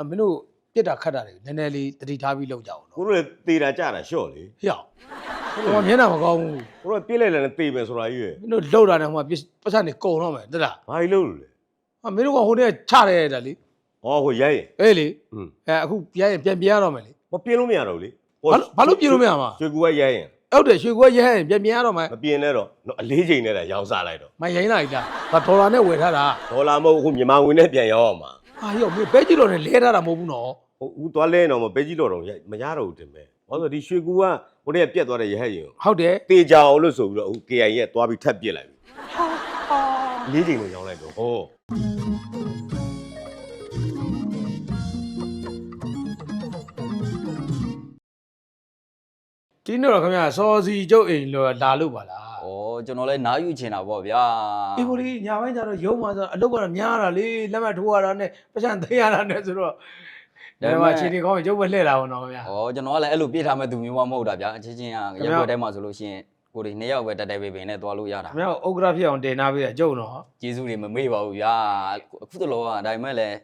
အမင်းတို့ပြစ်တာခတ်တာတွေနည်းနည်းလေးတတိထားပြီးလုပ်ကြအောင်နော်ကိုတို့လည်းတေတာကြတာရှော့လေဟေ့ဟိုကမျက်နှာမကောင်းဘူးကိုတို့ကပြစ်လိုက်လည်းတေမယ်ဆိုတာကြီးရယ်မင်းတို့လှုပ်တာနဲ့ဟိုကပတ်စံနေကုံတော့မယ်တက်လားဘာကြီးလို့လို့လဲအမင်းတို့ကဟိုနေ့ချရဲတာလေဟောဟိုရိုက်ရင်အေးလေอืมအဲအခုပြန်ရင်ပြန်ပြန်ရတော့မယ်လေမပြင်းလို့မရတော့ဘူးလေဘာလို့ဘာလို့ပြင်လို့မရမှာရွှေကူကရိုက်ရင်ဟုတ်တယ်ရွှေကွက်ရဲရင်ပြန်ပြန်ရတော့မယ်မပြင်းနဲ့တော့နော်အလေးချိန်နဲ့တာရောင်းစားလိုက်တော့မရိုင်းလိုက်လားဒါဒေါ်လာနဲ့ဝယ်ထားတာဒေါ်လာမဟုတ်အခုမြန်မာငွေနဲ့ပြန်ရောင်းအောင်ပါ ဟာဟေ့မင်းဘဲကြီးတော်နဲ့လဲထားတာမဟုတ်ဘူးနော်ဟိုဦးသွားလဲတော့မပဲကြီးတော့တော့ရိုက်မရတော့ဘူးတင်ပဲဘာလို့လဲဒီရွှေကူကဟိုတည်းကပြက်သွားတဲ့ရဟတ်ရင်ကိုဟုတ်တယ်တေကြအောင်လို့ဆိုပြီးတော့အခု KI ရဲ့သွားပြီးထပ်ပြစ်လိုက်ပြီလေးချိန်နဲ့ရောင်းလိုက်တော့ဟောဒီနေ့တော့ခင်ဗျာစောစီကျုပ်အိမ်လောလာလို့ပါလား။ ဩကျွန်တော်လည်းနားယူချင်တာပေါ့ဗျာအေးကိုလေးညာပိုင်းကျတော့ရုံးမှာဆိုအလုပ်ကတော့များတာလေလက်မှတ်ထိုးရတာနဲ့ပတ်စံသိရတာနဲ့ဆိုတော့ဒါမှချင်းဒီကောင်းရင်ကျုပ်ပဲလှည့်လာအောင်တော့ခင်ဗျာ။ဩကျွန်တော်ကလည်းအဲ့လိုပြစ်ထားမဲ့သူမျိုးမဟုတ်တာဗျာ။အချင်းချင်းကခင်ဗျာရက်ွက်ထဲမှာဆိုလို့ရှိရင်ကိုတွေနှစ်ယောက်ပဲတက်တက်ပေပင်နဲ့သွားလို့ရတာခင်ဗျာဥက္ကရာဖြစ်အောင်တင်ထားပေးတာကျုပ်တော့။ကျေးဇူးတွေမမေ့ပါဘူးဗျာ။အခုတလောကဒါပေမဲ့လည်း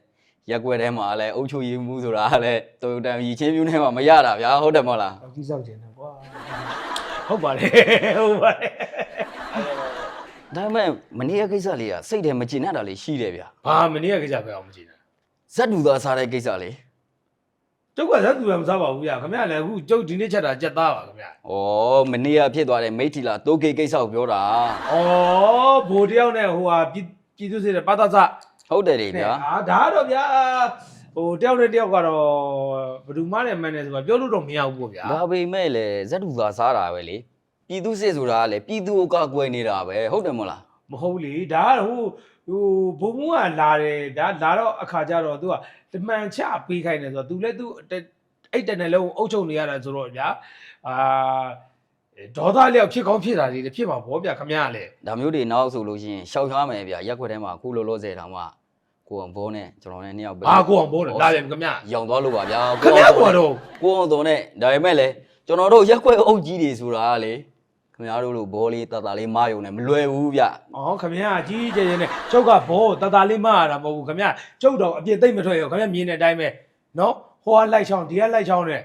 ရက်ွက်ထဲမှာလည်းအုပ်ချုပ်ရေးမှုဆိုတာကလည်းတိုယိုတန်ရီချင်းပြူးနဲ့မှမရတာဗျာဟုတ်တယ်မဟုတ်လားအကြီးဆောက်ခြင်းတယ်ကွာ ဟုတ်ပါလေဟုတ်ပါလေ။ဒါပေမဲ့မနေ့ကကိစ္စလေးကစိတ်ထဲမကျင်တတ်တာလေးရှိတယ်ဗျာဘာမနေ့ကကြပဲအောင်မကြည့်နဲ့။ဇက်တူသားစားတဲ့ကိစ္စလေးကျုပ်ကဇက်သူလည်းမစားပါဘူးဗျာခင်ဗျာလည်းအခုကျုပ်ဒီနေ့ချက်တာကြက်သားပါခင်ဗျာ။ဩမနေ့ကဖြစ်သွားတဲ့မိတ်ထီလာတိုးကေကိစ္စကိုပြောတာဩဘိုလ်တယောက်နဲ့ဟိုဟာပြည်ပြည်သူစစ်တဲ့ပါတာစ။ဟုတ်တယ်လေဗျာ အာဒါကတော့ဗျာ ဟိုတယောက်နဲ့တယောက်ကတော့ဘယ်သူမှလည်းမန်းနေဆိုတာပြောလို့တော့မရဘူးပေါ့ဗျာ ဒါပေမဲ့လည်းဇက်တူသာစားတာပဲလေပြည်သူစစ်ဆိုတာကလည်းပြည်သူကိုကကွယ်နေတာပဲဟုတ်တယ်မဟုတ်လား မဟုတ်လေဒါကဟိုဟိုဘုံဘုံကလာတယ်ဒါလာတော့အခါကျတော့ तू ကတမန်ချပေးခိုင်းတယ်ဆိုတော့ तू လည်း तू အဲ့တန်တယ်လုံးအုပ်ချုပ်နေရတာဆိုတော့ဗျာအာဒေါသလျောက်ဖြစ်ကောင်းဖြစ်တာတွေဖြစ်မှာဗောဗျာခမရလေ ဒါမျိုးတွေနောက်ဆိုလို့ရှိရင်ရှောက်ရှားမယ်ဗျရက်ခွက်ထဲမှာအခုလောလောဆယ်တောင်မှ ကိုအောင်ဘောနဲ့ကျွန်တော်နဲ့နှစ်ယောက်ပဲအာကိုအောင်ဗောလေလာပြန်ခမရရောင်သွားလို့ပါဗျာခမရဘောတော့ကိုအောင်တော်နဲ့ဒါပေမဲ့လည်းကျွန်တော်တို့ရက်ခွက်အုပ်ကြီးတွေဆိုတာကလေခင်ဗျားတို့လိုဘောလေးတတလေးမယုံနဲ့မလွယ်ဘူးဗျအော်ခမရကြီးကြီးကျယ်ကျယ်နဲ့ကျုပ်ကဘောတတလေးမရတာမဟုတ်ဘူးခမရကျုပ်တော့အပြစ်သိမ့်မထွက်ရောခမရမြင်တဲ့အတိုင်းပဲနော်ဟိုကလိုက်ချောင်းဒီကလိုက်ချောင်းနဲ့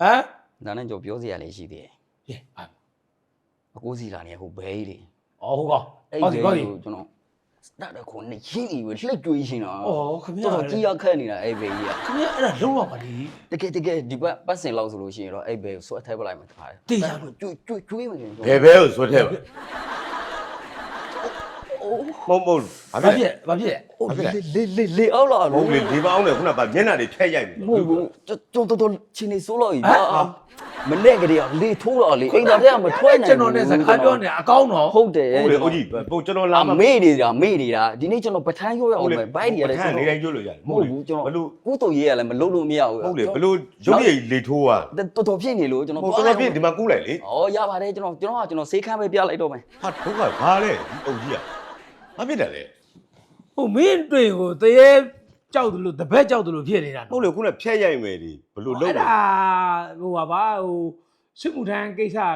ဟမ်ဒါနဲ့ကြောပြောစရာလေးရှိသေးတယ်ဟေးအာအကိုစီလာနေဟိုဘဲကြီးတွေအော်ဟုတ်ကောအဲ့ဟုတ်ဒီစီဘဲဟုတ်စီကြီးကိုကျွန်တော် စတာခုနဲ့ရင်းကြီးပဲလှိတ်ကြွေးရှင်တာအော်ခမရတော်တော်ကြီးရခက်နေတာအဲ့ဘဲကြီးကခမရအဲ့ဒါလုံးဝပါလေ တကယ်တကယ်ဒီဘက်ပတ်စင်လောက်ဆိုလို့ရှိရင်တော့အဲ့ဘဲကိုဆွဲထဲပလိုက်မှာတခါတယ်တေးရကျွတ်ကျွတ်ကျွေးမယ်ကျွန်ဘယ်ဘဲကိုဆွဲထဲပါမဟုတ်မဟုတ်ဘာဘာဖြစ်ဖြစ်ဘာဖြစ်တော်လေလေလေအောက်လာမဟုတ်လေဒီမအောင်လေခုနကမျက်နှာတွေဖြတ်ရိုက်ပြီ မဟုတ်ဘူးကျွန်တော်တော်ချင်းနေစိုးလို့ရပါ မနဲ့ကလေးကလေထိုးတော့လေအိမ်သားတွေကမထွက်နိုင် ကျွန်တော်နဲ့စကားပြောနေအကောင်းတော့ ဟုတ်တယ် ဟုတ်လေအုတ်ကြီးပုံကျွန်တော်လာ အ မ မေနေတာမေနေတာဒီနေ့ကျွန်တော်ပထမ်းရောရအောင်ပဲဘိုက်တွေကလည်း ခန်းနေတိုင်းကျွတ်လို့ရတယ် မဟုတ်ဘူးကျွန်တော် ဘလို့ ကုတုရေးရလည်းမလုပ်လို့မရဘူး ဟုတ်လေဘလို့ရုပ်ရည်လေထိုးอ่ะ တော်တော်ဖြစ်နေလို့ကျွန်တော် ဟိုတော်တော်ပြင်းဒီမှာကူးလိုက်လေ ဩရပါတယ်ကျွန်တော်ကျွန်တော်ကကျွန်တော်စေးခမ်းပဲပြလိုက်တော့မယ် ဟာဒုက္ခဘာလဲဒီအုတ်ကြီးอ่ะဘာဖြစ်တယ်လဲ ဟိုမင်းတွေ့ကိုတရေ ကြောက်တယ်လို့တပည့်ကြောက်တယ်လို့ဖြစ်နေတာဟုတ်လေခုနဖြတ်ရိုက်မယ်ဒီဘလို့လုပ်လဲအဲ့ဒါဟိုပါပါဟိုစစ်မှုထမ်းကိစ္စဟာ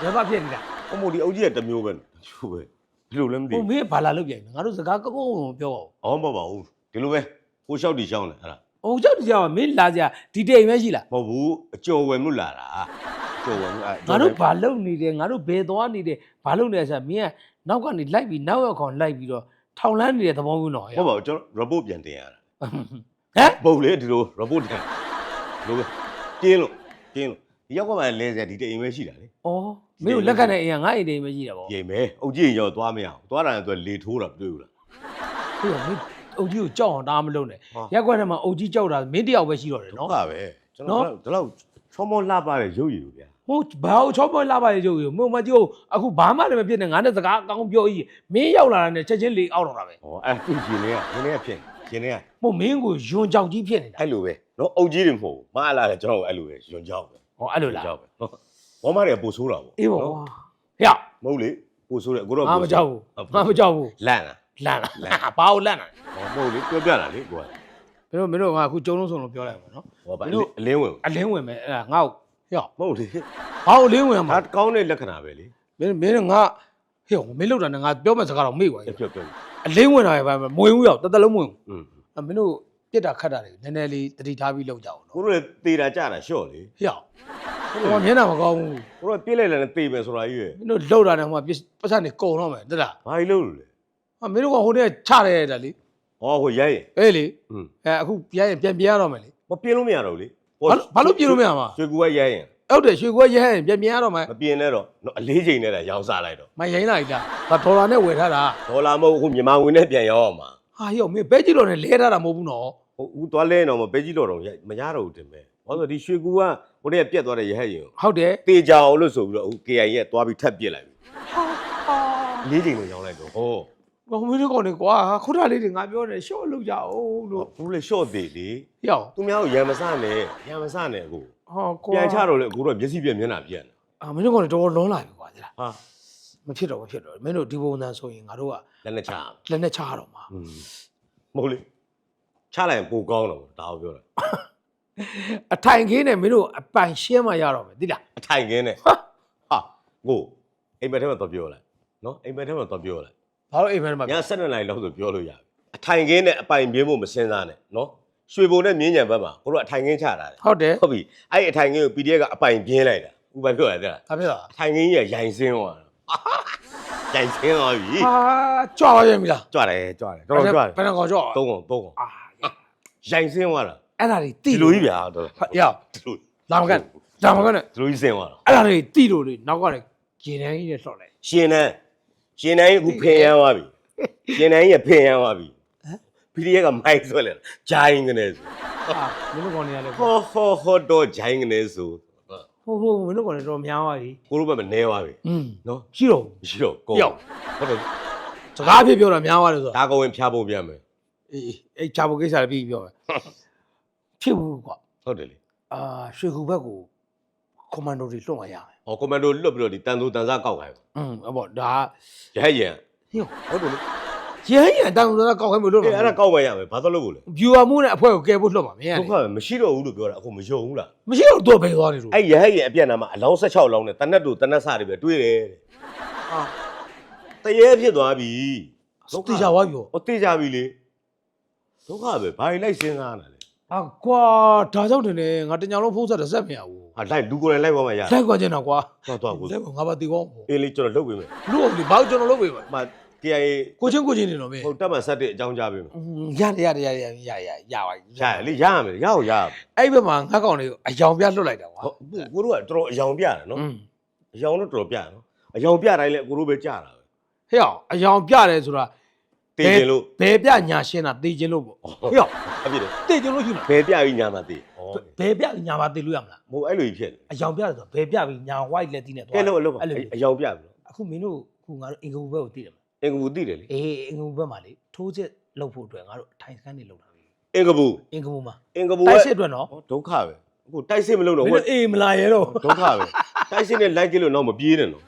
ဒေသဖြစ်နေတာဟိုမို့ဒီအုတ်ကြီးကတစ်မျိုးပဲချိုးပဲဘလို့လဲမသိဟိုဘူးမင်းဘာလာလုပ်ပြန်လဲငါတို့စကားကောကောမပြောအောင်အော်မဟုတ်ပါဘူးဒီလိုပဲကိုလျှောက်တီရှောင်းတယ်အဲ့ဒါဟိုကြောက်တရားမင်းလာကြဒီတိမ်ပဲရှိလားမဟုတ်ဘူးအကျော်ဝယ်မှုလာတာအကျော်ဝယ်မှုအဲ့ငါတို့ဘာလုပ်နေတယ်ငါတို့ဘယ်သွားနေတယ်ဘာလုပ်နေလဲဆိုတော့မင်းကနောက်ကနေလိုက်ပြီးနောက်ရောက်ခေါင်လိုက်ပြီးတော့ ထောင်လန်းနေတဲ့သဘောမျိုးတော့ဟုတ်ပါဘူးကျွန်တော် report ပြန်တင်ရတာဟမ်ပုတ်လေဒီလို report တင်လိုပဲတင်းလို့တင်းလို့ဒီရောက်ကမှလဲစရာဒီတိမ်ပဲရှိတာလေဩမင်းတို့လက်ခံတဲ့အရင်ငါအိမ်တိမ်ပဲရှိတာဗောရိမ်မဲအုတ်ကြီးရင်ရောသွားမရအောင်သွားတာလည်းသူလေထိုးတာမတွေ့ဘူးလားဟိုမင်းအုတ်ကြီးကိုကြောက်အောင်တားမလုပ်နဲ့ဟာရက်ကွက်ထဲမှာအုတ်ကြီးကြောက်တာမင်းတယောက်ပဲရှိတော့တယ်ဒုနော်က္ခပဲကျွန်တော်ဒီလောက်ချောမောလှပတဲ့ရုပ်ရည်လိုဗျာ ဟိုဘာလို့ချောပေါ်လာပါလေကြို့မုံမကြီးအခုဘာမှလည်းမဖြစ်နဲ့ငါနဲ့စကားအကောင်းပြောကြီးမင်းရောက်လာတဲ့ချက်ချင်းလေအောက်တော့တာပဲဟောအဲ့သူရှင်နေကရှင်နေကဖြစ်ရှင်နေကမဟုတ်မင်းကိုယွန်ကြောက်ကြီးဖြစ်နေတာအဲ့လိုပဲနော်အုတ်ကြီးတွေမဟုတ်ဘူးမအားလာတယ်ကျွန်တော်အဲ့လိုပဲယွန်ကြောက်ပဲဟောအဲ့လိုလားကြောက်ပဲဟုတ်ဘောမတွေကပို့ဆိုးတာပေါ့အေးပါဟနော်ဟဲ့မဟုတ်လေပို့ဆိုးတယ်ကိုတော့ငါမကြောက်ဘူးငါမကြောက်ဘူးလန့်လားလန့်လားဘာလို့လန့်တာဟောမဟုတ်လေပြောပြတာလေကိုကမင်းတို့မင်းတို့ငါအခုကျုံလုံးစုံလို့ပြောလိုက်ပါနော်ဟောဗာမင်းတို့အလင်းဝင်အလင်းဝင်မယ်အဲ့ဒါငါ့ကို ဟေ့မဟုတ်လေဘာလို့လင်းဝင်ရမှာဒါကောင်းတဲ့လက္ခဏာပဲလေမင်းမင်းငါဟေ့မင်းလောက်တာနဲ့ငါပြောမဲ့စကားတော့မေ့ပါရဲ့ပြောပြောအလင်းဝင်တာပဲမဝင်ဘူးရောက်တသက်လုံးမဝင်ဘူးအမင်းတို့ပြစ်တာခတ်တာတွေနည်းနည်းလေးတတိထားပြီးလောက်ကြအောင်နော်ကိုတို့လည်းတေတာကြတာရှော့လေဟေ့ဟိုမျက်နှာမကောင်းဘူးကိုတို့ပြစ်လိုက်လည်းတေမယ်ဆိုတာကြီးပဲမင်းတို့လောက်တာနဲ့ဟိုပတ်စံနေကုံတော့မယ်တလားဘာကြီးလောက်လို့လဲအမင်းတို့ကဟိုတည်းချရဲတာလေဩဟိုရိုက်ရင်အေးလေအဲအခုပြန်ရင်ပြန်ပြန်ရတော့မယ်လေမပြင်းလို့မရတော့ဘူးလေ ဘာလို့ဘာလို့ပြင်လို့မရမှာရွှေကူကရိုက်ရင်ဟုတ်တယ်ရွှေကွက်ရဲရင်ပြန်ပြန်ရတော့မယ်မပြင်းနဲ့တော့နော်အလေးချိန်နဲ့တာရောင်းစားလိုက်တော့မရိုင်းလိုက်တာဒါဒေါ်လာနဲ့ဝယ်ထားတာဒေါ်လာမဟုတ်အခုမြန်မာငွေနဲ့ပြန်ရောင်းအောင်ပါဟာဟေ့အောင်မင်းဘဲကြည့်လို့နဲ့လဲထားတာမဟုတ်ဘူးနော်ဟိုဦးသွားလဲတော့မပဲကြီးတော့တော့ရိုက်မရတော့ဘူးတင်ပဲဘာလို့လဲဒီရွှေကူကဟိုတည်းကပြက်သွားတဲ့ရဟတ်ရင်ကိုဟုတ်တယ်တေချာအောင်လို့ဆိုပြီးတော့အခု KI ရဲ့သွားပြီးထပ်ပြစ်လိုက်ပြီလေးချိန်နဲ့ရောင်းလိုက်တော့ဟော ဘာမင်းတို့ကောင်နေကွာခုနလေးတွေငါပြောတယ်ရှော့လုပ်ကြအောင်လို့ဘူးလေရှော့သေးလေဟေ့အောင်သူများကိုရံမစနဲ့ရံမစနဲ့အခုဟာကွာပြန်ချတော့လေအခုတော့မျက်စိပြက်မျက်နှာပြက်နေအာမင်းတို့ကောင်နေတော်တော်လွန်လာပြီကွာဒီလားဟာမဖြစ်တော့မဖြစ်တော့မင်းတို့ဒီပုံစံဆိုရင်ငါတို့ကလက်နဲ့ချအောင်လက်နဲ့ချရတော့မှာอืมမဟုတ်လေချလိုက်ရင်ပိုကောင်းတော့ဒါကိုပြောတာအထိုင်ခင်းနဲ့မင်းတို့အပိုင်ရှင်းမှရတော့မယ်သိလားအထိုင်ခင်းနဲ့ဟာကိုအိမ်မက်ထဲမှာတော့ပြောလိုက်နော်အိမ်မက်ထဲမှာတော့ပြောလိုက် ဘာလို့အိမ်မက်မှာည7နာရီလောက်ဆိုပြောလို့ရတယ်အထိုင်ခင်းနဲ့အပိုင်ပြင်းဖို့မစင်စားနဲ့နော်ရွှေဘုံနဲ့မြင်းညံဘက်မှာကိုတို့အထိုင်ခင်းချတာတယ်ဟုတ်တယ်ဟုတ်ပြီအဲ့ဒီအထိုင်ခင်းကို PDF ကအပိုင်ပြင်းလိုက်တာဥပမာပြောရတယ်လားဘာဖြစ်လဲအထိုင်ခင်းကြီးကရိုင်စင်းသွားတာရိုင်စင်းသွားပြီဟာကြွားပါရဲ့မလားကြွတယ်ကြွတယ်တော်တော်ကြွတယ်ဘယ်နှကောင်ကြွားသုံးကောင်သုံးကောင်အာရိုင်စင်းသွားတာအဲ့ဒါတွေတိဒီလိုကြီးဗျာတော်ဟာရောက်ဒီလိုလာမကန်လာမကန်နဲ့ဒီလိုကြီးစင်းသွားတာအဲ့ဒါတွေတိလို့လေနောက်ကနေဂျင်းတန်းကြီးနဲ့လှော့လိုက်ရှင်နန်း ရှင်နန်းကြီးအခုဖင်ရမ်းသွားပြီရှင်နန်းကြီးကဖင်ရမ်းသွားပြီပီဒီရက်ကမိုက်ဆွဲလဲဂျိုင်းကနေဆိုဟာမင်းတို့ကောင်တွေကလည်းဟောဟောဟောတော့ဂျိုင်းကနေဆိုဟိုဟိုမင်းတို့ကောင်တွေတော့များသွားပြီကိုတို့ဘက်မနေသွားပြီอืมနော်ရှိတော့ဘူးမရှိတော့ကိုရောက်ဟုတ်တယ်စကားဖြစ်ပြောတာများသွားတယ်ဆိုတော့ဒါကဝင်ဖျားဖို့ပြန်မယ်အေးအေးအဲ့ချာဖို့ကိစ္စလည်းပြီးပြောမယ်ဖြစ်ဘူးကွာဟုတ်တယ်လေအာရွှေကူဘက်ကိုကွန်မန်ဒိုတွေလွှတ်မှရမယ် ဟောကွန်မန်ဒိုလွတ်ပြီးတော့ဒီတန်သူတန်စားကောက်ခိုင်းอืมအဲ့ပေါ့ဒါရဟယံဟိုဟုတ်တယ်လေရဟန်းရန်တောင်းတော့ကောက်ခိုင်းမလို့အေးတော့အဲ့ဒါကောက်မှရမယ်ဘာလို့လုပ်ဖို့လဲဗျူဟာမှုနဲ့အဖွဲ့ကိုကဲဖို့လွှတ်မှာမင်းဒုက္ခပဲမရှိတော့ဘူးလို့ပြောတာအခုမယုံဘူးလားမရှိတော့တော့ဘယ်သွားနေလို့အဲ့ရဟယံအပြက်နာမှာအလောင်း16လောင်းနဲ့တနတ်တို့တနတ်စတွေပဲတွေးတယ်တဲ့ဟာတရေဖြစ်သွားပြီ တေချာဝါပြော ဟောတေးကြပြီလေဒုက္ခပဲဘာကြီးလိုက်စဉ်းစားနေလဲ ဟာကွာဒါကြောင့်တင်နေငါတညာလုံးဖုံးဆက်တစ်ဆက်မရဘူးဟာလိုက်လူကိုယ်တိုင်လိုက်သွားမှရလိုက်ကွာကျင်တော့ကွာသွားသွားကိုလက်ကွာငါဘာတီကောင်းအေးလေးကျွန်တော်လုပ်ပေးမယ်လူအောင်လေဘာလို့ကျွန်တော်လုပ်ပေးမလဲမ KIA ကိုချင်းကိုချင်းနေတော့မင်းဟုတ်တက်မှဆက်တဲ့အကြောင်းကြားပေးမယ်ရတယ်ရတယ်ရတယ်ရရရရပါရရလေရရမယ်ရအောင်ရအောင်အဲ့ဘက်မှာငါကောင်လေးကိုအယောင်ပြလွတ်လိုက်တာကွာဟုတ်ကိုတို့ကတော်တော်အယောင်ပြတယ်နော်อืมအယောင်တော့တော်တော်ပြတယ်နော်အယောင်ပြတိုင်းလည်းကိုတို့ပဲကြတာပဲဟဲ့အောင်အယောင်ပြတယ်ဆိုတာ တေးခြင်းလို့ဘယ်ပြညာရှင်းတာတေးခြင်းလို့ပေါ့ဟဲ့အောင်အပြစ်တယ်တေးခြင်းလို့ရှိလားဘယ်ပြပြီးညာမှာတေးဩဘယ်ပြညာပါတေးလို့ရမလားမဟုတ်အဲ့လိုကြီးဖြစ်နေအယောင်ပြတယ်ဆိုဘယ်ပြပြီးညာ white လက်တီးနဲ့သွားကဲလို့အလုပ်ပါအဲ့လိုအယောင်ပြပြီနော်အခုမင်းတို့ခုငါတို့အင်္ဂဘူဘက်ကိုတည်တယ်မလားအင်္ဂဘူတိတယ်လေအေးအင်္ဂဘူဘက်မှာလေထိုးချက်လုပ်ဖို့အတွက်ငါတို့အထိုင်စခန်းနေလုပ်တာပဲအင်္ဂဘူအင်္ဂဘူမှာအင်္ဂဘူတိုက်စစ်အတွက်နော်ဟောဒုက္ခပဲအခုတိုက်စစ်မလုပ်မတော့င်းဟိုတို့အေးမလာရတော့ဒုက္ခပဲတိုက်စစ်နဲ့လိုက်ကြည့်လို့တော့မပြေးနဲ့နော်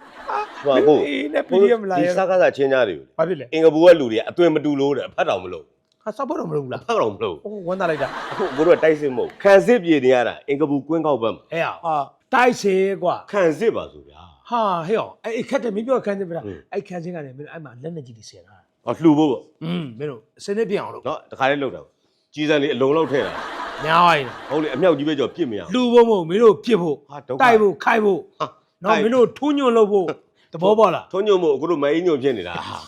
ဟိုအခုအေးနဲ့ PDF မလာဒီရစတော့ကားစားချင်းကြတွေကိုဘာဖြစ်လဲအင်္ဂဘူကလူတွေကအသွင်မတူလို့တဲ့အဖတ်တော်မလို့ဟာစပ်ဖို့တော့မလုပ်ဘူးလားအဖတ်တော်မလို့ဟိုဝမ်းသာလိုက်တာအခုကိုတို့ကတိုက်စစ်မဟုတ်ခံစစ်ပြေနေရတာအင်္ဂဘူကွင်းကောက်ဘက်မှာအဲ့ဟာတိုက်စေကွာခံစစ်ပါဆိုဗျာ ဟာဟဲ့အောင်အဲ့ခက်တယ်မင်းပြောခန်းစင်ပြလားဟုတ်အဲ့ခန်းစင်ကနေမင်းတို့အဲ့မှာလက်နဲ့ကြီးတွေဆင်တာဟောလှူဖို့ပေါ့อืมမင်းတို့စနစ်ပြအောင်လို့နော်တခါလေးလှုပ်တာပေါ့ကြီးစံလေးအလုံးလောက်ထည့်တာညားပါရင်ဟုတ်လေအမြောက်ကြီးပဲကြော်ပြစ်မရအောင် လူဖို့မဟုတ်မင်းတို့ပြစ်ဖို့ဟာဒုက္ခတိုက်ဖို့ခိုက်ဖို့ဟာနော်မင်းတို့ထူးညွန့်လုပ်ဖို့ သဘောပေါက်လားထုံးညုံမို့အခုတို့မအင်းညုံဖြစ်နေတာဟာ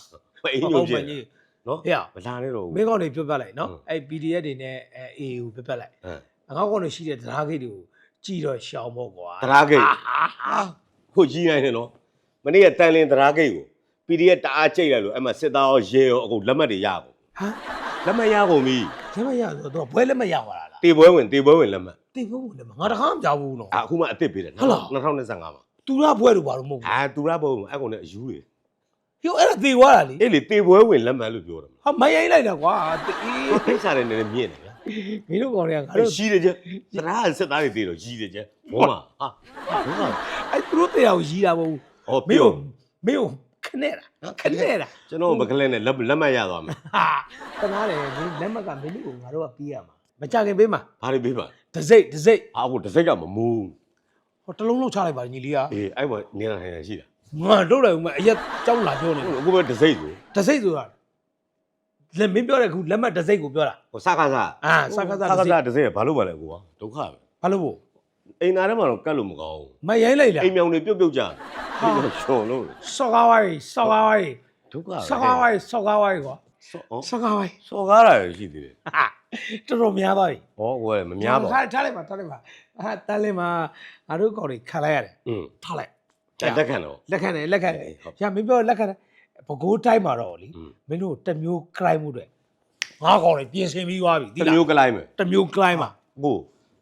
မအင်းညုံဖြစ်နေကြီးနော်ဟဲ့မလာနဲ့တော့ဘူးမင်းကောင်းတွေပြတ်ပတ်လိုက်နော်ဟုတ်အဲ့ PDF တွေနဲ့အဲ AA ကိုပြတ်ပတ်လိုက်ဟမ်ငါကောင်းတွေရှိတဲ့သရားဂိတ်တွေကိုကြည်တော့ရှောင်ဖို့ကွာတရာဂိတ်ဟုတ်ကြီးနိုင်တယ်နော်မနေ့ကတန်လင်းတရာဂိတ်ကို PDF တအားကြိတ်လိုက်လို့အဲ့မှာစစ်သားရောရဲရောအခုလက်မှတ်တွေရကုန်ဟမ်လက်မှတ်ရကုန်ပြီလက်မရဆိုတော့ဘွဲလက်မရပါလားတေပွဲဝင်တေပွဲဝင်လက်မှတ်တိဖို့လက်မငါတခါမကြောက်ဘူးနော်အခုမှအစ်စ်ပေးတယ်ဟုတ်လား2025မှာ သူရဘွဲလို့ပါလို့မဟုတ်ဘူးအာသူရဘုံအဲ့ကောင်နဲ့အယူတွေဟိုအဲ့ဒါသေသွားတာလေအေးလေတေပွဲဝင်လက်မှတ်လို့ပြောတယ်ဟာမရိုင်းလိုက်တာကွာအေးဖိတ်စားတယ်နည်းနည်းမြင့်တယ်ဗျာမင်းတို့ကောင်တွေကငါအဲ့တို့ရှိတယ်ကျသရာစစ်သားတွေတေတော့ကြီးတယ်ကျဘောမှာဟာဘောမှာအဲ့သူတို့တရားကိုရီးတာမဟုတ်ဘူးဟောမင်းပြောကိုမင်းကိုခနဲ့တာခနဲ့တာကျွန်တော်မကလဲနဲ့လက်လက်မှတ်ရသွားမယ်ဟာတနာတယ်မင်းလက်မကမင်းတို့ကိုငါတို့ကပြီးရမှာမကြခင်ပေးမှာဘာတွေပေးပါဒစိတ်ဒစိတ်အာအခုတစ်စိတ်ကမမူး ဟိုတလုံးလုံးချလိုက်ပါညီလေးကအေးအဲ့မှာနေတာထိုင်နေရှိတာငါတို့လည်းဦးမအရက်ကြောင်းလာပြောနေအခုပဲတစ်စိတ်ဆိုဒစိတ်ဆိုတာလက်မင်းပြောတဲ့ခုလက်မှတ်တစ်စိတ်ကိုပြောတာဟိုစကားစားအာစကားစားစကားတစ်စိစားတ်တစ်စက်ဘာလို့ပါလဲကိုကဒုက္ခပဲဘာလို့ဖို့အိမ်သားထဲမှာတော့ကတ်လို့မကောင်းဘူးမရိုင်းလိုက်လားအိမ်မြောင်တွေပြုတ်ပြုတ်ကြဟာရှုံလို့စော်ကားဝိုင်းစော်ကားဝိုင်းဒုက္ခပဲစော်ကားဝိုင်းစော်ကားဝိုင်းကွာဆောဩစော်ကားဝိုင်းစော်ကားတာရှိသေးတယ်ဟာတော်တော်များသွားပြီဟောကိုယ်မများပါထားထားလိုက်ပါထားလိုက်ပါ အာတန်းလင်းမှာငါတို့ကောင်တွေခံလိုက်ရတယ်ထလိုက်လက်ခံတော့လက်ခံတယ်လက်ခံတယ်ရမင်းပြောလက်ခံတယ်ဘကိုးတိုင်းမှာတော့လीမင်းတို့တမျိုးကလိုက်မှုတွေငါကောင်တွေပြင်ဆင်ပြီးသွားပြီတမျိုးကလိုက်မယ်တမျိုးကလိုက်မှာကို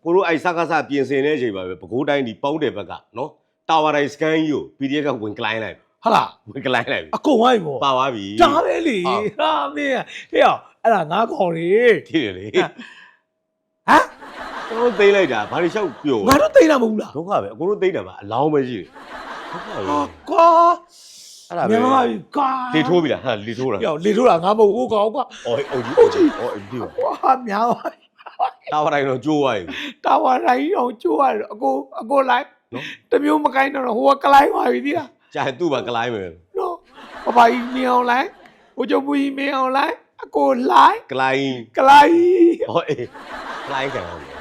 ကိုတို့အိုက်စကားစပြင်ဆင်တဲ့အချိန်ပါပဲဘကိုးတိုင်းဒီပေါင်းတယ်ဘက်ကနော်တာဝါတိုင်းစကန်ကြီးကို PDF ကဝင်ကလိုက်လိုက်ဟုတ်လားဝင်ကလိုက်လိုက်ပြီအကုန်ဝိုင်းပေါ့ပါသွားပြီဒါပဲလေဟာမင်းဟဲ့အဲ့ဒါငါကောင်တွေထိတယ်လေဟမ် ကျွန်တော်သိမ့်လိုက်တာဘာလို့ရှောက်ပြို့ငါတို့သိတာမဟုတ်လားဒုက္ခပဲအကိုတို့သိမ့်တာပါအလောင်းပဲရှိတယ်ဒုက္ခပဲဟာကွာအဲ့ဒါပဲမြန်မာပြီကွာလေထိုးပြီလားဟာလေထိုးတာဟေ့အောင်လေထိုးတာငါမဟုတ်ဘူးကောင်ကွာအော်အိုကြီးအိုကြီးအော်အိုကြီးကွာများသွားပြီတာဝါတိုင်းတော့ကျိုးသွားပြီတာဝါတိုင်းအောင်ကျိုးရတယ်အကိုအကိုလိုက်နော်တစ်မျိုးမကိုင်းတော့ဟိုကကလိုင်းပါပြီဒီလားကြာရင်သူ့ဘာကလိုင်းမယ်နော်ပပကြီးမင်းအောင်လိုက်ဟိုကျုပ်မူကြီးမင်းအောင်လိုက်အကိုလိုင်းကလိုင်းကလိုင်းဟောအေးကလိုင်းကန်အောင်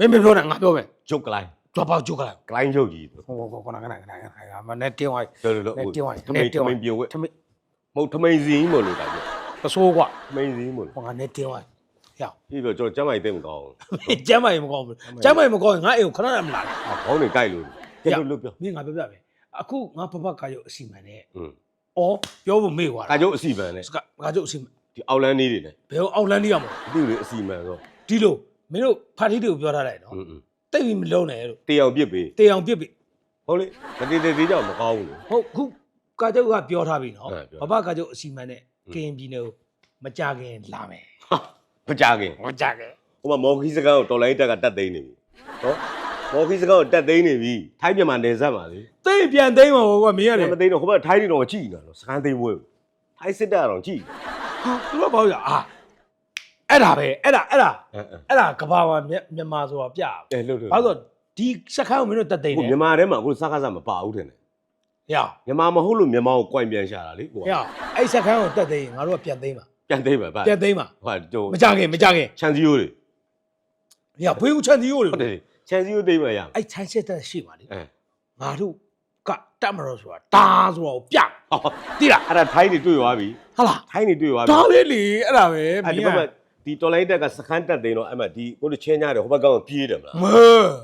မင်းမပြောနဲ့ငါပြောမယ်ကျုပ်ကလိုင်းကြွားပေါက်ကျုပ်ကလိုင်းကလိုင်းချုပ်ကြီးဟိုဟိုဟိုကနကနကနကနမနဲ့တင်းသွားလောလောလောနဲ့တင်းသွားထမိန်ထမိန်ပြိုဝဲထမင်းမဟုတ်ထမိန်စင်းမလို့တာပြပစိုးကွာထမိန်စင်းမလို့ဟိုကနဲ့တင်းသွားဟေ့ပြီးတော့ကျွန်တော်ကျမ်းမိုက်သိမ့်မကောင်းဘူးကျမ်းမရင်မကောင်းဘူးကျမ်းမရင်မကောင်းရင်ငါအိမ်ကိုခဏခဏမလာနဲ့အာခေါင်းတွေကြိုက်လို့ကဲလို့လို့ပြောမင်းငါပြောပြမယ်အခုငါပပကရုပ်အစီမံနဲ့อืมဩပြောဖို့မေ့သွားကာကျုပ်အစီပန်နဲ့စကငါကျုပ်အစီမံဒီအောက်လန်းလေးတွေနဲ့ဘယ်အောင်လန်းနေရမလဲသူ့တွေအစီမန်ဆိုဒီလို မင်းတို့ဖာတီတွေကိုပြောထားလိုက်နော်တိတ်ပြီးမလုံးနဲ့လို့တေအောင်ပြစ်ပေးတေအောင်ပြစ်ပေးဟုတ်လေမတည်တည်သေးကြောင်မကောင်းဘူးလေ ဟုတ်ခုကာကျုပ်ကပြောထားပြီနော်ဟုတ်ပြော ဘဘကာကျုပ်အစီအမံနဲ့ကရင်ပြည်နယ်ကိုမကြခင်လာမယ်ဟာမကြခင်မကြခင်ဟိုမှာမော်ခီစကန်ကိုတော်လိုင်းတက်ကတက်သိမ်းနေပြီနော်မော်ခီစကန်ကိုတက်သိမ်းနေပြီထိုင်းမြန်မာနယ်စပ်မှာလေတိတ်ပြန်သိမ်းမှာပေါ့ကွာမင်းရတယ်မသိမ်းတော့ဟိုဘက်ထိုင်းနေတော့ကြည်နေတာနော်စကန်သိမ်းပွဲကိုထိုင်းစစ်တပ်ကတော့ကြည်ဟာသူတို့ကဘာလို့လဲအာ အဲ့ဒါပဲအဲ့ဒါအဲ့ဒါအဲအဲအဲ့ဒါကဘာဝမြန်မာဆိုတာပြအဲလှုပ်လှုပ်ဘာလို့လဲဒီစခန်းကိုမင်းတို့တက်သိမ်းကိုတယ်မြန်မာထဲမှာကိုစကားစမပါဘူးထင်တယ်ဟေ့မြန်မာမဟုတ်လို့မြန်မာကိုကြွိုင်ပြန်ရှာတာလေကိုကဟေ့အဲ့စခန်းကိုတက်သိမ်းရင်ငါတို့ကပြန်သိမ်းမှာပြန်သိမ်းပါဗျပြန်သိမ်းမှာဟိုကျိုးမကြခင်မကြခင်ချန်စီယိုတွေဟေ့ဖေးဦးချန်စီရိုးလေဟုတ်တယ်ချန်စီယိုသိမ်းပါရအဲ့ထိုင်းစစ်တက်ရှိပါလေအဲငါတို့ကတက်မလို့ဆိုတာတာဆိုတော့ပြဟောတိလားအဲ့ဒါထိုင်းနေတွေ့သွားပြီဟာလားထိုင်းနေတွေ့သွားပြီဒါပဲလေအဲ့ဒါပဲအဲ့ဒီဘက်မှာ ဒီတော်လိုင်းတက်ကစခန်းတက်သိမ်းတော့အဲ့မှာဒီကိုတို့ချင်းညာတယ်ဟိုဘက်ကောင်ပြေးတယ်မလားမ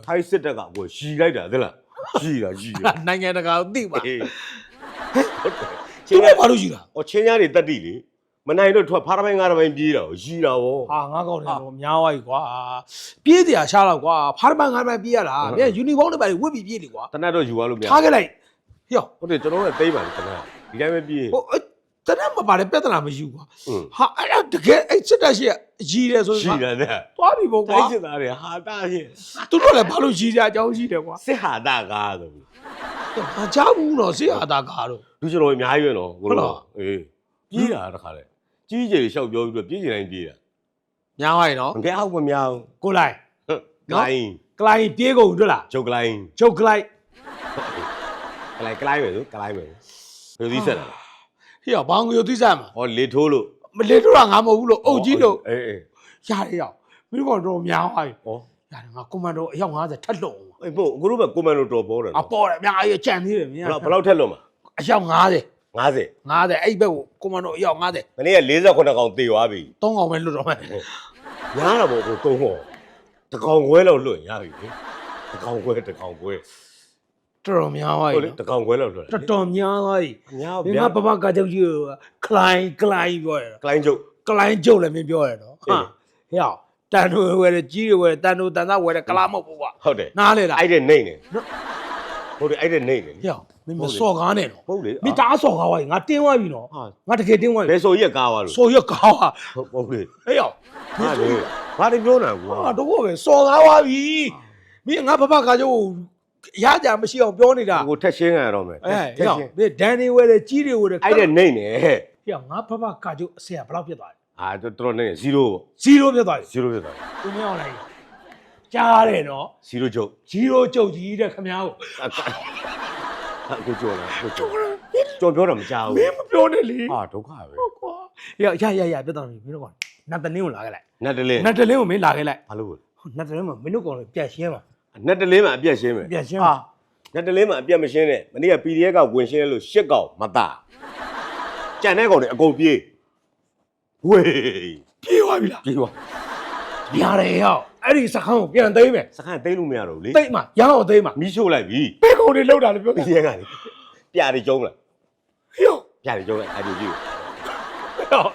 ထိုင်းစစ်တပ်ကကိုရီလိုက်တာသိလားရီတာရီတာနိုင်ငံတကာကိုသိပါအေးဟုတ်တယ်သူချင်းညာတို့ဘာလို့ယူတာဟောချင်းညာတွေတက်တိလေမနိုင်တော့ထွက်ဖားတစ်ပိုင်းငါးတစ်ပိုင်းပြေးတာကိုရီတာဗောဟာငါကောင်းတယ်တော့များသွားပြီကွာပြေးတရားရှားတော့ကွာဖားတစ်ပန်းငါးတစ်ပန်းပြေးရတာမြန်ယူနီဖောင်းတွေပါဝတ်ပြီးပြေးလေကွာတနတ်တော့ယူသွားလို့မရထားခဲ့လိုက်ဟေ့ဟုတ်တယ်ကျွန်တော်ကသိမ်းပါလေတနတ်ဒီတိုင်းပဲပြေးဟို တနက်မပါတဲ့ပြဿနာမရှိဘူးကွာอืมဟာအဲ့ဒါတကယ်အဲ့စစ်တပ်ရှိရကြီးတယ်ဆိုရှိရင်တာတဲ့သွားပြီပေါ့ကွာတိုင်းစစ်သားတွေဟာတာရှင်သူတို့လည်းဘာလို့ကြီးကြအကြောင်းရှိတယ်ကွာစစ်ဟာတာကားဆိုမချဘူးတော့ဆေးဟာတာကားတော့လူကျွန်တော်အများကြီးပဲနော်ကိုဟုတ်လားတော့အေးပြေးတာတခါလေကြီးကြီးရှောက်ပြောပြီးတော့ပြေးချင်တိုင်းပြေးတာများသွားပြီနော်မကဲအောက်မများဘူးကိုလိုက်ဟုတ်ကနော်လိုင်းကလိုင်းပြေးကုန်တွေ့လားဂျုတ်ကလိုင်းကျုပ်ကလိုင်းကလိုင်းကလိုင်းပဲဆိုကလိုင်းပဲဘယ်လိုသိဆက်လာလဲ ဟေ့ဘောင်ကိုသိစားမှာဟောလေထိုးလို့မလေးတို့ကငါမဟုတ်ဘူးလို့အုပ်ကြီးလို့အေးအေးရတယ်ရောက်မင်းတို့ကတော့များသွားပြီဟောရတယ်ငါကွန်မန်ဒိုအယောက်50ထပ်လုံအေးပို့အခုတို့ကကွန်မန်ဒိုတော်ပေါ်တယ်အနော်ပေါ်တယ်အများကြီးကြံသေးတယ်မင်းဘယ်လောက်ဘယ်လောက်ထက်လို့မှာအယောက်50 50 50အဲ့ဘက်ကိုကွန်မန်ဒိုအယောက်50မနေ့က48ကောင်တေသွားပြီသုံးကောင်ပဲလွတ်တော့မယ်ညားတာပေါ့ကိုသုံးဟောတကောင်ခွဲလောက်လွတ်ရင်ရပြီလေတကောင်ခွဲတကောင်ခွဲ တော်တော်များသွားဟုတ်ပြီလေတကောင်ခွဲလောက်လွတ်တော်တော်များသွားပြီညားမင်းဗျာကပပကကြောက်ကြီးကိုကလိုင်းကလိုင်းပြောရတာကလိုင်းကျုပ် ကလိုင်းကျုပ်လည်းမင်းပြောရတော့ဟာဟေ့တန်တို့ဝယ်တယ်ကြီးတွေဝယ်တယ်တန်တို့တန်သားဝယ်တယ်ကလားမဟုတ်ဘူးကွာဟုတ်တယ်နားလေလားအဲ့တဲ့နေနေဟုတ်တယ်အဲ့တဲ့နေနေဟေ့မင်းမစော်ကားနဲ့နော်ဟုတ်လေမင်းတားစော်ကားသွားပြီငါတင်းသွားပြီနော်ဟာငါတကယ်တင်းသွားပြီဘယ်ဆိုကြီးကကားသွားလို့စော်ရကားဟာဟုတ်ဟုတ်လေဟေ့ဟာလေဘာတွေပြောနေတာကွာ ဟာတော့ပဲစော်ကားသွားပြီမင်းငါဘဘကကြောက် ရကြမရှိအောင်ပြောနေတာကိုထက်ရှင်းရတော့မယ်အဲထက်ဟေ့ရှင်းမင်းဒန်နေဝယ်တယ်ကြီးတွေဝယ်တယ်အဲ့တဲ့နေနေဟေ့ငါဘဘကကြောက်အဆရာဘယ်လောက်ဖြစ်သွားလဲအာတော်တော်နေ0ပေါ့0ဖြစ်သွားပြီ0ဖြစ်သွားတယ်သူမအောင်လိုက်ကြားတယ်နော်0ကျုပ်0ကျုပ်ကြီးတဲ့ခမ ्या ကိုအခုကြော်လာအခုကြော်ကြော်ပြောတာမကြောက်မင်းမပြောနဲ့လေဟာဒုက္ခပဲဟုတ်ကွာရရရရပြတ်တော့ပြီမင်းတို့ကောင်နတ်တလင်းကိုလာခဲ့လိုက်နတ်တလင်းနတ်တလင်းကိုမင်းလာခဲ့လိုက်ဘာလို့လဲနတ်တလင်းမှာမင်းတို့ကောင်ပြတ်ရှင်းပါ နတ်တလင်းမှာအပြက်ရှင်းမယ်ပြတ်ရှင်းဟာပါနတ်တလင်းမှာအပြက်မရှင်းနဲ့မနေ့က PDF ကဝင်ရှင်းလို့ရှစ်ကောင်မသားကြံတဲ့ကောင်တွေအကုန်ပြေးဝေးပြေးသွားပြီလားပြေးသွားညာတယ်ရောက်အဲ့ဒီစခန်းကိုပြန်သိမ်းမယ်စခန်းသိမ်းလို့မရတော့ဘူးလေသိမ်းမှာရအောင်သိမ်းမှာမီးရှို့လိုက်ပြီဘယ်ကောင်တွေလောက်တာလဲပြောပြ PDF ကလေပြာတွေကျုံးလာရောက်ပြာတွေကျုံးလိုက်အတူကြီး ရောက်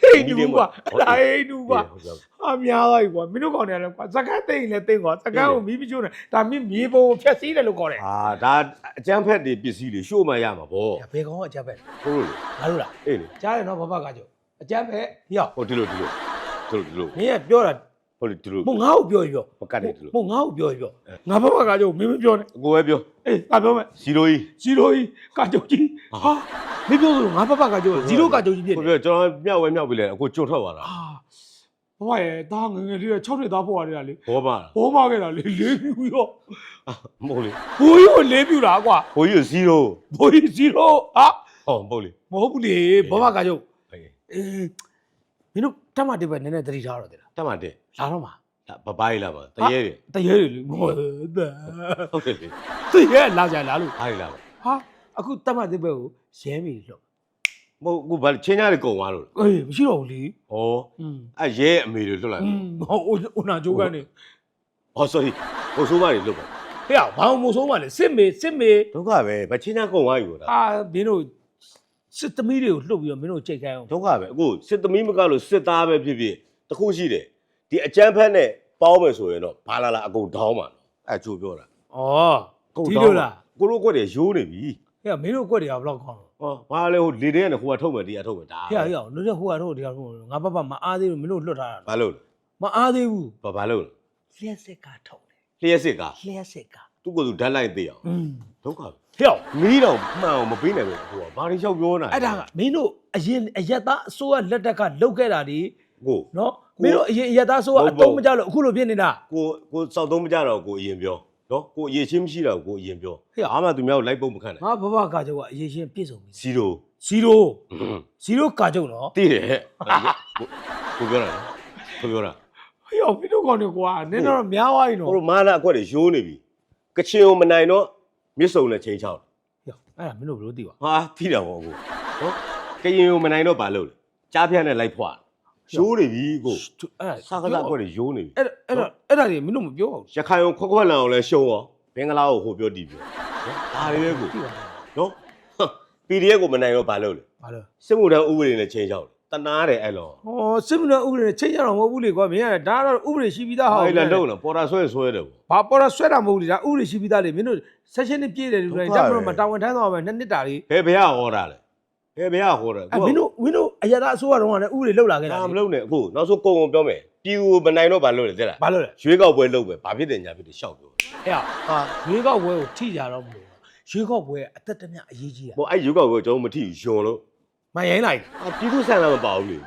ဟေးနူကွာအဲ့ဒါဟေးနူကွာဟုတ်ကဲ့အများသွားပြီကွာမင်းတို့ကောင်တွေလည်းကွာစကတ်သိမ့်ရင်လည်းသိမ့်ကွာစကတ်ကိုမီးမချိုးနဲ့ဒါမင်းမြေပုံကိုဖျက်ဆီးတယ်လို့ခေါ်တယ်ဟာဒါအကျန်းဖက်တွေပစ္စည်းတွေရှို့မှရမှာဗောဘယ်ကောင်ကအကြက်ပဲဟုတ်လို့ငါတို့လားအေးလေကြားတယ်နော်ဘဘကကြောအကြက်ပဲရောက်ဟိုဒီလိုဒီလိုဒီလိုဒီလိုမင်းကပြောတာဟုတ်လေဒီလိုမငါ့ကိုပြောပြောမကတ်နေဒီလိုမငါ့ကိုပြောပြောငါဘဘကကြောမင်းမပြောနဲ့အကိုပဲပြောအေးငါပြောမယ်ဇီရိုကြီးဇီရိုကြီးကကြောကြီးဟာ မင်းပြောလို့ငါဘဘကကြောဇီရိုကကြောကြီးဖြစ်ကိုတယ်ပြောကျွန်တော်မြောက်ဝဲမြောက်ပြီလေအကိုကျွတ်ထွက်သွားတာအာဘဘရဲ့ဒါငယ်ငယ်လေး6နှစ်သားဖွားရတာလေဘောပါဘောမခဲ့တာလေလေးပြူရောမဟုတ်လေဘိုးကြီးကိုလေးပြူတာကွာဘိုးကြီးဇီရိုဘိုးကြီးဇီရိုဟာဟောမဟုတ်လေမဟုတ်ဘူးလေဘဘကကြောအေးအေးမင်းတို့တက်မတက်ပဲနည်းနည်းသတိထားတော့တယ်တက်မှတက်လားလာတော့မှာဘဘကြီးလာပါတရေတွေတရေတွေလေဘောတဲ့ဟုတ်တယ်လေတရေလာကြလားလို့ဘာကြီးလာပါဟာ အခုတက်မတက်ပဲကိုရဲမိလို့ မဟုတ်ကိုဘာချင်းညာတွေကုန်သွားလို့ အေးမရှိတော့ဘူးလေ ဩ อืม အဲရဲအမေတွေလွတ်လိုက် อืมဟောဦးနာဂျိုးကနေ ဟော sorry ဟိုဆိုးမတွေလွတ်ပါ ဟဲ့ဘာမှမဆုံးပါလေစစ်မေစစ်မေ ဒုက္ခပဲဗချင်းညာကုန်သွားပြီပေါ့ဒါ အာမင်းတို့စစ်သမီးတွေကိုလှုပ်ပြီးတော့မင်းတို့ကြိတ်ခိုင်းအောင် ဒုက္ခပဲအခုစစ်သမီးမကလို့စစ်သားပဲဖြစ်ဖြစ်တခုရှိတယ်ဒီအကျန်းဖက်နဲ့ပေါင်းမယ်ဆိုရင်တော့ဘာလာလာအကုန်တောင်းပါနော်အဲကြိုးပြောတာ ဩဒီလိုလား ကိုတို့ကွက်တွေရိုးနေပြီ ဟဲ့မင်းတို့ကွက်တွေကဘယ်လောက်ကောင်းလဲဟောဘာလဲဟိုလေတဲ့ကနေဟိုကထုတ်မယ်ဒီကထုတ်မယ်ဒါဟဲ့ဟဲ့လူတွေဟိုကတော့ဒီကတော့ငါဘဘမအားသေးဘူးမင်းတို့လွတ်ထားတာဘာလို့လဲမအားသေးဘူးဘာဘာလို့လဲလျှက်စစ်ကထုတ်တယ်လျှက်စစ်ကလျှက်စစ်ကသူ့ကိုယ်သူဓာတ်လိုက်သေးအောင်อืมဒုက္ခပဲဟဲ့မီးတော့မှန်အောင်မပေးနိုင်ဘူးဟိုကဘာတွေလျှောက်ပြောနေတာအဲ့ဒါကမင်းတို့အရင်အယက်သားအစိုးရလက်ထက်ကလုတ်ခဲ့တာဒီကိုနော်မင်းတို့အရင်အယက်သားအစိုးရအတုံးမကြလို့အခုလိုဖြစ်နေတာကိုကိုစောက်သုံးမကြတော့ကိုအရင်ပြော နော်ကိုအရင်ချင်းမရှိတော့ကိုအရင်ပြောဟေ့အားမသူများကိုလိုက်ပုံမခံနဲ့ငါဘဘကကြောကအရင်ရှင်းပြည့်စုံပြီဇီရိုဇီရိုဇီရိုကကြောနော်တည်တယ်ဟဲ့ကိုပြောတာနော်ကိုပြောတာဟေ့မင်းတို့ကောင်တွေကွာနင်းတော့များသွားပြီနော်ကိုတို့မာနာအကွက်တွေရိုးနေပြီကချင်ကိုမနိုင်တော့မြစ်စုံနဲ့ချိန်ချောက်ဟေ့အဲ့ဒါမင်းတို့ဘယ်လိုသိပါဟာထိတာပေါ့ကိုနော်ကရင်ကိုမနိုင်တော့ဘာလုပ်လဲကြားဖြတ်နဲ့လိုက်ဖွာ ရိုးနေပြီကိုအဲ့စာကစားအကွက်တွေရိုးနေပြီအဲ့အဲ့ဒါအဲ့ဒါတွေမင်းတို့မပြောအောင်ရခိုင်ကိုခွက်ခွက်လန်အောင်လဲရှုံးရောဘင်္ဂလားကိုဟိုပြောတီးပြောနော်ဒါတွေပဲကိုသိပါနော် PDF ကိုမနိုင်တော့ဘာလုပ်လဲဘာလို့စစ်မှုထမ်းဥပဒေနဲ့ချိန်ချောက်တယ်တနာတယ်အဲ့လောဟောစစ်မနဥပဒေနဲ့ချိန်ရတော့မဟုတ်ဘူးလေကွာမင်းကဒါကတော့ဥပဒေရှိပြီးသားဟာအဲ့လာလုံးနော်ပေါ်တာဆွဲဆွဲတယ်ပေါ့ဘာပေါ်တော့ဆွဲတာမဟုတ်လေဒါဥပဒေရှိပြီးသားလေမင်းတို့ဆက်ရှင်နဲ့ပြည့်တယ်လူတိုင်းဒုက္ခကြပဲမလို့မတာဝန်ထမ်းသွားမယ်နှစ်နှစ်တာလေးဘယ်ဘုရားဟောတာလဲ ဘယ်ဘုရားဟောတာအဲ့မင်းတို့မင်းတို့အရသာအစိုးရတော့ကလည်းဥပဒေလောက်လာခဲ့တာဒါမလေလုပ်နဲ့အခုနောက်ဆုံးကုံကုံပြောမယ်ပြည်ကိုမနိုင်တော့ဘာလုပ်လဲတဲ့လားဘာလို့လဲရွေးကောက်ပွဲလုပ်ပဲဘာဖြစ်တယ်ညာဖြစ်တယ်ရှောက်ပြောဟဲ့ဟာရွေးကောက်ပွဲကိုထိကြတော့မလို့ရွေးကောက်ပွဲအသက်တမျှအရေးကြီးတာဟိုအဲ့ရွေးကောက်ပွဲကျွန်တော်မထိဘူးယွန်လို့မရိုင်းလိုက်အာပြည်သူဆန္ဒမပါဘူးလေ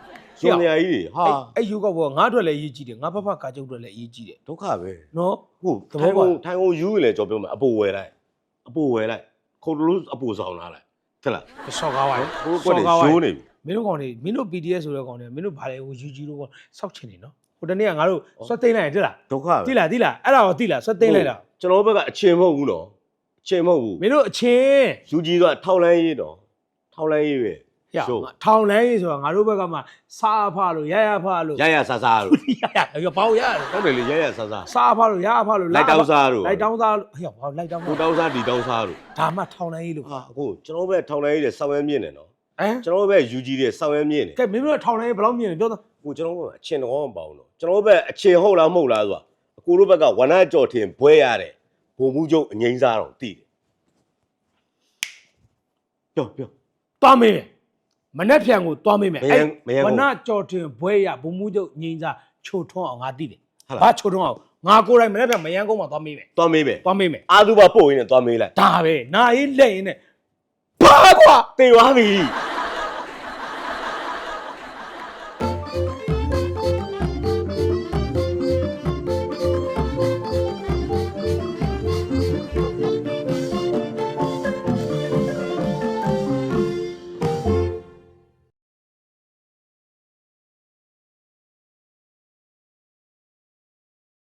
ယွန်နေရာကြီးတွေဟာအဲ့အဲ့ရွေးကောက်ပွဲကငါအတွက်လည်းအရေးကြီးတယ်ငါဘဘကာကျုပ်အတွက်လည်းအရေးကြီးတယ်ဒုက္ခပဲနော်ဟုတ်သဘောထိုင်ပေါကုန်က်ထိုင်ကုန်ယူရင်လည်းကျွန်တော်ပြောမယ်အပူဝယ်လိုက်အပူဝယ်လိုက်ခုတ်တလို့အပူဆောင်လာလိုက် တဲ့လားဆော့ကားပါလေဟိုကွက်တွေရိုးနေပြီမင်းတို့ကောင်တွေမင်းတို့ PDF ဆိုတဲ့ကောင်တွေမင်းတို့ဘာလဲဟိုယူကြီးတို့ကစောက်ချင်နေနော်ဟိုတနေ့ကငါတို့ဆွတ်သိမ်းလိုက်တယ်တိလားဒုက္ခပဲတိလားတိလားအဲ့ဒါကိုတိလားဆွတ်သိမ်းလိုက်တာကျွန်တော်ဘက်ကအချင်းမဟုတ်ဘူးနော်အချင်းမဟုတ်ဘူးမင်းတို့အချင်းယူကြီးကထောက်လန်းရေးတော့ထောက်လန်းရေးပဲ ရဆိုထောင်လန်းရေးဆိုတာငါတို့ဘက်ကမှစားဖလို့ရရဖလို့ရရဆာဆာတို့ရရဘောက်ရတယ်ဟုတ်တယ်လေရရဆာဆာစားဖလို့ရဖလို့လိုက်တောင်းစားတို့လိုက်တောင်းစားဟေ့ဘောက်လိုက်တောင်းကိုစားတောင်းစားဒီတောင်းစားတို့ဒါမှထောင်လန်းရေးလို့ဟာအခုကျွန်တော်ဘက်ထောက်လန်းရေးတဲ့စောင်းရဲမြင့်နေနော်ဟမ်ကျွန်တော်ဘက်ယူကြီးတဲ့စောင်းရဲမြင့်နေကဲမင်းတို့ထောင်လန်းရေးဘယ်လောက်မြင်လဲပြောတော့ကိုကျွန်တော်ဘက်အချင်းတော့မပေါဘူးနော်ကျွန်တော်ဘက်အချင်းဟုတ်လားမဟုတ်လားဆိုတာအကိုတို့ဘက်ကဝနကြော်ထင်ဘွဲရတဲ့ဘုံမှုချုပ်အငိမ့်စားတော့တည်တယ်ပြောပြောသွားမေးမယ် မနဲ့ဖြန်ကိုသွားမေးမယ်မယန်းမယန်းကိုဝနကြော်တင်ဘွဲရဘုံမှုချုပ်ငိမ့်စားချိုထွန်းအောင်ငါသိတယ်ဟုတ်လားဘာချိုထွန်းအောင်ငါကိုယ်တိုင်မနဲ့ဖြန်မယန်းကုန်းမှာသွားမေးမယ်သွားမေးမယ်သွားမေးမယ်အာသူပါပို့ရင်းနဲ့သွားမေးလိုက်ဒါပဲနာရေးလက်ရင်းနဲ့ဘာကွာတေသွားပြီဟ